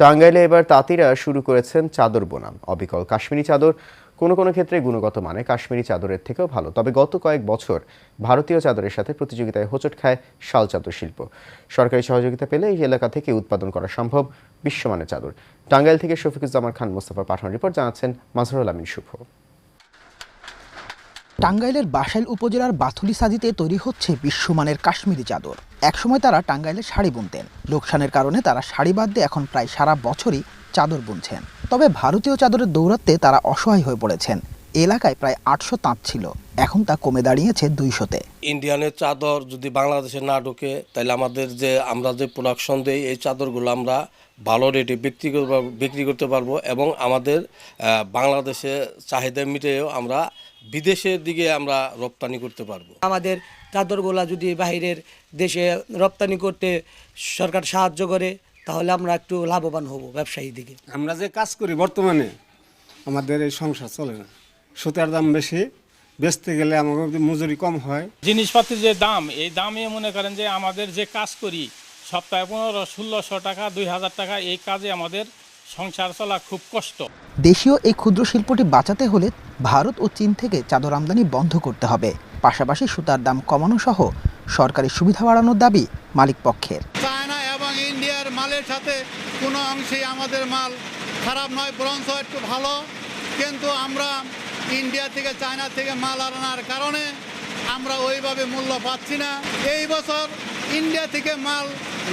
টাঙ্গাইলে এবার তাঁতিরা শুরু করেছেন চাদর বোনা অবিকল কাশ্মীরি চাদর কোনো কোনো ক্ষেত্রে গুণগত মানে কাশ্মীরি চাদরের থেকেও ভালো। তবে গত কয়েক বছর ভারতীয় চাদরের সাথে প্রতিযোগিতায় হোঁচট খায় শাল চাদর শিল্প। সরকারি সহযোগিতা পেলে এই এলাকা থেকে উৎপাদন করা সম্ভব বিশ্বমানের চাদর। টাঙ্গাইল থেকে শফিকুজ্জামান খান, মোস্তফা পাঠান রিপোর্ট, জানাচ্ছেন মাজহারুল আমিন শুভ। টাঙ্গাইলের বাসাইল উপজেলার বাথুলি সাজিতে তৈরি হচ্ছে বিশ্বমানের কাশ্মীরি চাদর। একসময় তারা টাঙ্গাইলে শাড়ি বুনতেন। লোকসানের কারণে তারা শাড়ি বাদ দিয়ে এখন প্রায় সারা বছরই চাদর বুনছেন। তবে ভারতীয় চাদরের দৌরাত্মে তারা অসহায় হয়ে পড়েছেন। এলাকায় প্রায় আটশো তাঁত ছিল। এখন তা কমে দাঁড়িয়েছে দুইশোতে। ইন্ডিয়ানের চাদর যদি বাংলাদেশে না ঢোকে, তাহলে আমাদের যে, আমরা যে প্রোডাকশন দিই, এই চাদরগুলো আমরা ভালো রেটে বিক্রি বিক্রি করতে পারব এবং আমাদের বাংলাদেশে চাহিদা মিটেও আমরা বিদেশের দিকে আমরা রপ্তানি করতে পারব। আমাদের চাদরগুলা যদি বাইরের দেশে রপ্তানি করতে সরকার সাহায্য করে তাহলে আমরা একটু লাভবান হব ব্যবসায়ী দিকে। আমরা যে কাজ করি বর্তমানে আমাদের এই সংসার চলে না। সুতার দাম বেশি বেচতে গেলে আমাদের মজুরি কম হয়। জিনিসপাতির যে দাম এই দামে মনে করেন যে আমাদের যে কাজ করি সপ্তাহে পনেরো ষোলোশো টাকা দুই হাজার টাকা এই কাজে আমাদের সংসার চলা খুব কষ্ট। দেশীয় এই ক্ষুদ্র শিল্পটি বাঁচাতে হলে ভারত ও চীন থেকে চাদর আমদানি বন্ধ করতে হবে। পাশাপাশি সুতার দাম কমানো সহ সরকারি সুবিধা বাড়ানোর দাবি মালিক পক্ষের। চায়না এবং ইন্ডিয়ার মালের সাথে কোনো অংশেই আমাদের মাল খারাপ নয় বরঞ্চ একটু ভালো। কিন্তু আমরা ইন্ডিয়া থেকে চায়না থেকে মাল আনার কারণে আমরা ওইভাবে মূল্য পাচ্ছি না। এই বছর ইন্ডিয়া থেকে মাল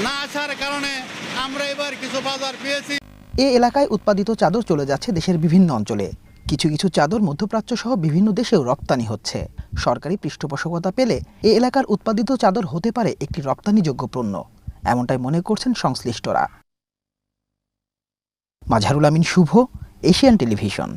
না আসার কারণে আমরা এবার কিছু বাজার পেয়েছি। এ এলাকায় উৎপাদিত চাদর চলে যাচ্ছে দেশের বিভিন্ন অঞ্চলে। কিছু কিছু চাদর মধ্যপ্রাচ্য সহ বিভিন্ন দেশেও রপ্তানি হচ্ছে। সরকারি পৃষ্ঠপোষকতা পেলে এ এলাকার উৎপাদিত চাদর হতে পারে একটি রপ্তানিযোগ্য পণ্য। এমনটাই মনে করছেন সংশ্লিষ্টরা। Mazharul Amin Shuvo, Asian television.